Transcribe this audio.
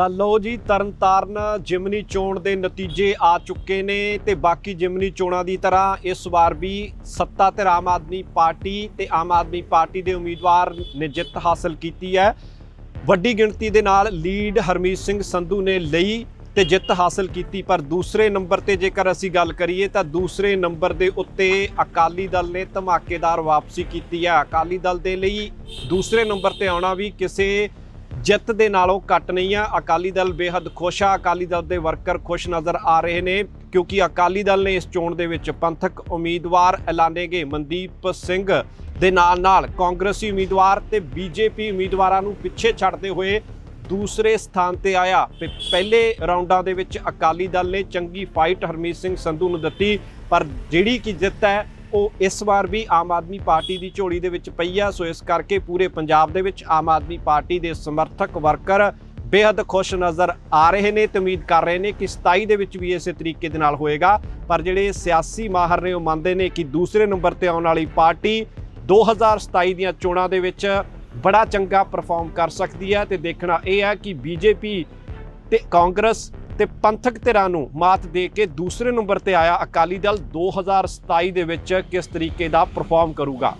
ਤਾਂ ਲਓ ਜੀ, ਤਰਨਤਾਰਨ ਜਿਮਨੀ ਚੋਣ ਦੇ ਨਤੀਜੇ ਆ ਚੁੱਕੇ ਨੇ ਤੇ ਬਾਕੀ ਜਿਮਨੀ ਚੋਣਾਂ ਦੀ ਤਰ੍ਹਾਂ ਇਸ ਵਾਰ ਵੀ ਸੱਤਾ ਤੇ ਆਮ ਆਦਮੀ ਪਾਰਟੀ ਤੇ ਆਮ ਆਦਮੀ ਪਾਰਟੀ ਦੇ ਉਮੀਦਵਾਰ ਨੇ ਜਿੱਤ ਹਾਸਲ ਕੀਤੀ ਹੈ। ਵੱਡੀ ਗਿਣਤੀ ਦੇ ਨਾਲ ਲੀਡ ਹਰਮੀਤ ਸਿੰਘ ਸੰਧੂ ਨੇ ਲਈ ਤੇ ਜਿੱਤ ਹਾਸਲ ਕੀਤੀ, ਪਰ ਦੂਸਰੇ ਨੰਬਰ ਤੇ ਜੇਕਰ ਅਸੀਂ ਗੱਲ ਕਰੀਏ ਤਾਂ ਦੂਸਰੇ ਨੰਬਰ ਦੇ ਉੱਤੇ ਅਕਾਲੀ ਦਲ ਨੇ ਧਮਾਕੇਦਾਰ ਵਾਪਸੀ ਕੀਤੀ ਹੈ। ਅਕਾਲੀ ਦਲ ਦੇ ਲਈ ਦੂਸਰੇ ਨੰਬਰ ਤੇ ਆਉਣਾ ਵੀ ਕਿਸੇ ਜਿੱਤ ਦੇ ਨਾਲੋਂ ਘੱਟ ਨਹੀਂ ਆ। ਅਕਾਲੀ ਦਲ ਬੇहद ਖੁਸ਼ ਆ। ਅਕਾਲੀ ਦਲ ਦੇ ਵਰਕਰ ਖੁਸ਼ ਨਜ਼ਰ ਆ ਰਹੇ ਨੇ ਕਿਉਂਕਿ ਅਕਾਲੀ ਦਲ ਨੇ ਇਸ ਚੋਣ ਦੇ ਵਿੱਚ ਪੰਥਕ ਉਮੀਦਵਾਰ ਐਲਾਨੇ ਗਏ ਮਨਦੀਪ ਸਿੰਘ ਦੇ ਨਾਲ ਨਾਲ ਕਾਂਗਰਸੀ ਉਮੀਦਵਾਰ ਤੇ ਬੀਜੇਪੀ ਉਮੀਦਵਾਰਾਂ ਨੂੰ ਪਿੱਛੇ ਛੱਡਦੇ ਹੋਏ ਦੂਸਰੇ ਸਥਾਨ ਤੇ ਆਇਆ ਤੇ ਪਹਿਲੇ ਰਾਉਂਡਾਂ ਦੇ ਵਿੱਚ ਅਕਾਲੀ ਦਲ ਨੇ ਚੰਗੀ ਫਾਈਟ ਹਰਮੀਤ ਸਿੰਘ ਸੰਧੂ ਨੂੰ ਦਿੱਤੀ। ਪਰ ਜਿਹੜੀ ਕਿ ਜਿੱਤ ਹੈ ਉਹ ਇਸ ਵਾਰ ਵੀ ਆਮ ਆਦਮੀ ਪਾਰਟੀ ਦੀ ਝੋਲੀ ਦੇ ਵਿੱਚ ਪਈ ਆ। ਸੋ ਇਸ ਕਰਕੇ ਪੂਰੇ ਪੰਜਾਬ ਦੇ ਵਿੱਚ ਆਮ ਆਦਮੀ ਪਾਰਟੀ ਦੇ ਸਮਰਥਕ ਵਰਕਰ ਬੇहद ਖੁਸ਼ ਨਜ਼ਰ ਆ ਰਹੇ ਨੇ ਤੇ ਉਮੀਦ ਕਰ ਰਹੇ ਨੇ ਕਿ 27 ਦੇ ਵਿੱਚ ਵੀ ਇਸੇ ਤਰੀਕੇ ਦੇ ਨਾਲ ਹੋਏਗਾ। ਪਰ ਜਿਹੜੇ ਸਿਆਸੀ ਮਾਹਰ ਨੇ ਉਹ ਮੰਨਦੇ ਨੇ ਕਿ ਦੂਸਰੇ ਨੰਬਰ ਤੇ ਆਉਣ ਵਾਲੀ ਪਾਰਟੀ 2027 ਦੀਆਂ ਚੋਣਾਂ ਦੇ ਵਿੱਚ ਬੜਾ ਚੰਗਾ ਪਰਫਾਰਮ ਕਰ ਸਕਦੀ ਹੈ ਤੇ ਦੇਖਣਾ ਇਹ ਹੈ ਕਿ ਬੀਜੇਪੀ ਤੇ ਕਾਂਗਰਸ ਤੇ ਪੰਥਕ ਧਿਰਾਂ ਨੂੰ ਮਾਤ ਦੇ ਕੇ ਦੂਸਰੇ ਨੰਬਰ ਤੇ ਆਇਆ ਅਕਾਲੀ ਦਲ। 2027 ਦੇ ਵਿੱਚ ਕਿਸ ਤਰੀਕੇ ਦਾ ਪਰਫਾਰਮ ਕਰੂਗਾ?